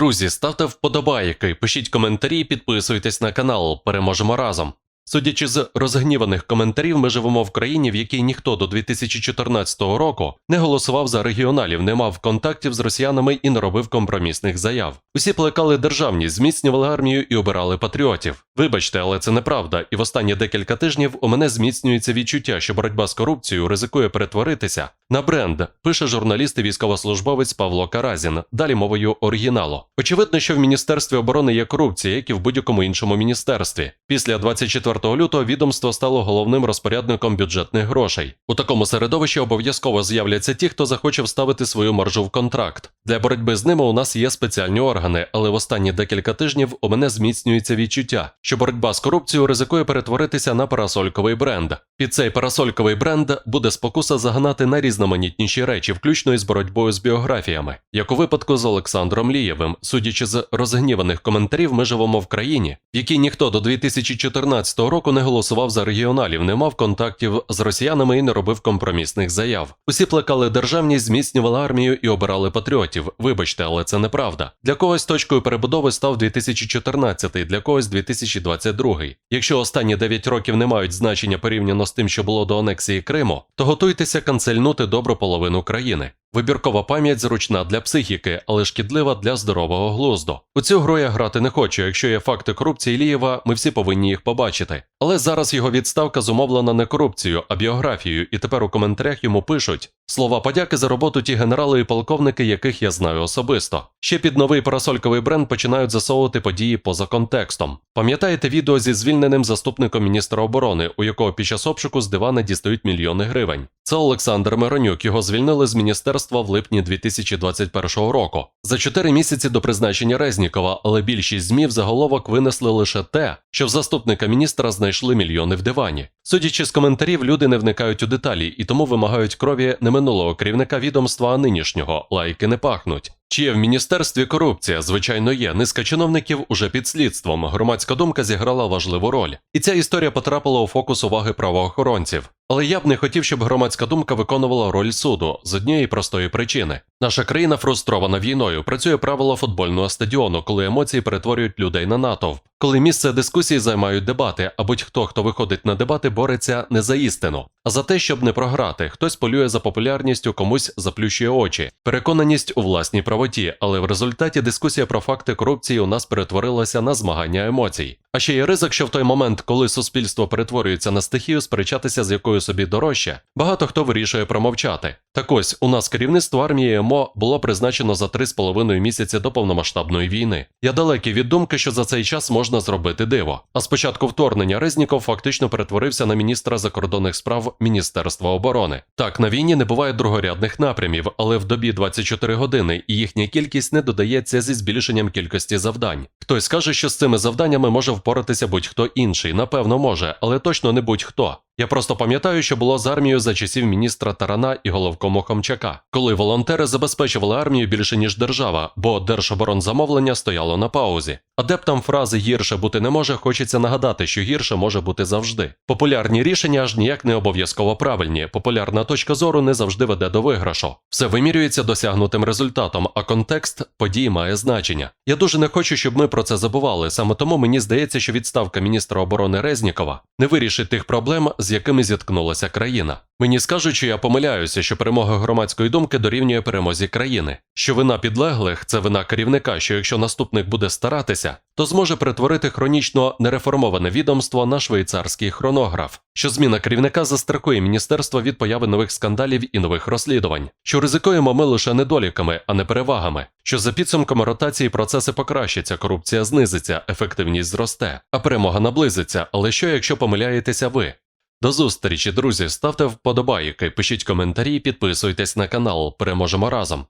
Друзі, ставте вподобайки, пишіть коментарі, підписуйтесь на канал. Переможемо разом. Судячи з розгніваних коментарів, ми живемо в країні, в якій ніхто до 2014 року не голосував за регіоналів, не мав контактів з росіянами і не робив компромісних заяв. Усі плекали державність, зміцнювали армію і обирали патріотів. Вибачте, але це неправда. І в останні декілька тижнів у мене зміцнюється відчуття, що боротьба з корупцією ризикує перетворитися на бренд, пише журналіст і військовослужбовець Павло Каразін. Далі мовою оригіналу. Очевидно, що в міністерстві оборони є корупція, як і в будь-якому іншому міністерстві. Після 24 лютого відомство стало головним розпорядником бюджетних грошей. У такому середовищі обов'язково з'являться ті, хто захоче вставити свою маржу в контракт. Для боротьби з ними у нас є спеціальні органи, але в останні декілька тижнів у мене зміцнюється відчуття, що боротьба з корупцією ризикує перетворитися на парасольковий бренд. Під цей парасольковий бренд буде спокуса загнати найрізноманітніші речі, включно із боротьбою з біографіями, як у випадку з Олександром Лієвим. Судячи з розгніваних коментарів, ми живемо в країні, в якій ніхто до 2014 року не голосував за регіоналів, не мав контактів з росіянами і не робив компромісних заяв. Усі плекали державність, зміцнювали армію і обирали патріотів. Вибачте, але це неправда. Для когось точкою перебудови став 2014, для когось 2022. Якщо останні 9 років не мають значення порівняно з тим, що було до анексії Криму, то готуйтеся канцельнути добру половину країни. Вибіркова пам'ять зручна для психіки, але шкідлива для здорового глузду. У цю гру я грати не хочу. Якщо є факти корупції Лієва, ми всі повинні їх побачити. Але зараз його відставка зумовлена не корупцією, а біографією, і тепер у коментарях йому пишуть слова подяки за роботу ті генерали і полковники, яких я знаю особисто. Ще під новий парасольковий бренд починають засовувати події поза контекстом. Пам'ятаєте відео зі звільненим заступником міністра оборони, у якого під час обшуку з дивана дістають мільйони гривень? Це Олександр Миронюк. Його звільнили з міністерства в липні 2021 року. За чотири місяці до призначення Резнікова, але більшість змі в заголовок винесли лише те, що в заступника міністра знайшли мільйони в дивані. Судячи з коментарів, люди не вникають у деталі і тому вимагають крові не минулого керівника відомства, а нинішнього. Лайки не пахнуть. Чи є в міністерстві корупція? Звичайно, є. Низка чиновників уже під слідством. Громадська думка зіграла важливу роль. І ця історія потрапила у фокус уваги правоохоронців. Але я б не хотів, щоб громадська думка виконувала роль суду з однієї простої причини. Наша країна фрустрована війною. Працює правило футбольного стадіону, коли емоції перетворюють людей на натовп. Коли місце дискусії займають дебати, а будь-хто, хто виходить на дебати, бореться не за істину, за те, щоб не програти. Хтось полює за популярністю, комусь заплющує очі, переконаність у власній правоті, але в результаті дискусія про факти корупції у нас перетворилася на змагання емоцій. А ще є ризик, що в той момент, коли суспільство перетворюється на стихію, сперечатися з якою собі дорожче, багато хто вирішує промовчати. Так ось у нас керівництво армії МО було призначено за 3,5 місяці до повномасштабної війни. Я далекий від думки, що за цей час можна зробити диво. А спочатку вторгнення Резніков фактично перетворився на міністра закордонних справ Міністерства оборони. Так, на війні не буває другорядних напрямів, але в добі 24 години і їхня кількість не додається зі збільшенням кількості завдань. Хтось каже, що з цими завданнями може впоратися будь-хто інший. Напевно, може, але точно не будь-хто. Я просто пам'ятаю, що було з армією за часів міністра Тарана і головкому Хомчака, коли волонтери забезпечували армію більше ніж держава, бо держоборонзамовлення стояло на паузі. Адептам фрази гірше бути не може, хочеться нагадати, що гірше може бути завжди. Популярні рішення аж ніяк не обов'язково правильні. Популярна точка зору не завжди веде до виграшу. Все вимірюється досягнутим результатом, а контекст подій має значення. Я дуже не хочу, щоб ми про це забували. Саме тому мені здається, що відставка міністра оборони Резнікова не вирішить тих проблем, з якими зіткнулася країна. Мені скажуть, що я помиляюся, що перемога громадської думки дорівнює перемозі країни, що вина підлеглих це вина керівника, що якщо наступник буде старатися, то зможе перетворити хронічно нереформоване відомство на швейцарський хронограф, що зміна керівника застрахує міністерство від появи нових скандалів і нових розслідувань, що ризикуємо ми лише недоліками, а не перевагами, що за підсумками ротації процеси покращаться, корупція знизиться, ефективність зросте, а перемога наблизиться. Але що якщо помиляєтеся ви? До зустрічі, друзі. Ставте вподобайки, пишіть коментарі, підписуйтесь на канал. Переможемо разом.